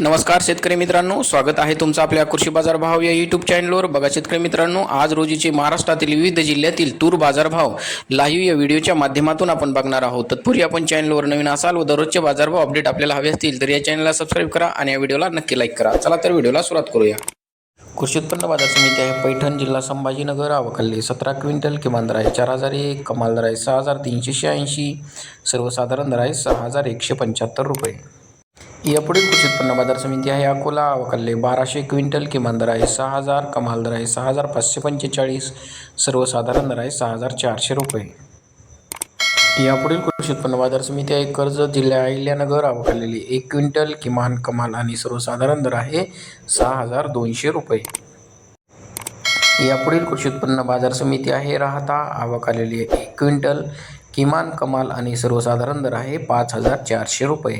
नमस्कार शेतकरी मित्रांनो स्वागत आहे तुमचं आपल्या कृषी बाजार भाव या युट्यूब चॅनलवर बघा शेतकरी मित्रांनो आज रोजीचे महाराष्ट्रातील विविध जिल्ह्यातील तूर बाजारभाव लाईव्ह या व्हिडिओच्या माध्यमातून आपण बघणार आहोत. तत्पूर्वी आपण चॅनलवर नवीन असाल व दररोजचे बाजारभाव अपडेट आपल्याला हवे असतील तर या चॅनलला सबस्क्राईब करा आणि या व्हिडिओला नक्की लाईक करा. चला तर व्हिडिओला सुरुवात करूया. कृषी उत्पन्न बाजार समिती आहे पैठण जिल्हा संभाजीनगर आवकल्ली सतरा क्विंटल किमान दर आहे चार हजार एक कमाल दर आहे सहा हजार तीनशे शहाऐंशी सर्वसाधारण दर आहे सहा हजार एकशे पंच्याहत्तर रुपये. यापुढील कृषी उत्पन्न बाजार समिती आहे. अकोला अवकल्ले बाराशे क्विंटल किमान दर आहे सहा हजार कमाल दर आहे सहा हजार पाचशे पंचेचाळीस सर्वसाधारण दर आहे सहा हजार चारशे रुपये. यापुढील कृषी उत्पन्न बाजार समिती आहे. कर्ज जिल्हा अहिल्यानगर अवकालेली एक क्विंटल किमान कमाल आणि सर्वसाधारण दर आहे सहा हजार दोनशे रुपये. यापुढील कृषी उत्पन्न बाजार समिती आहे. राहता आवक आलेली आहे एक क्विंटल किमान कमाल आणि सर्वसाधारण दर आहे पाच हजार चारशे रुपये.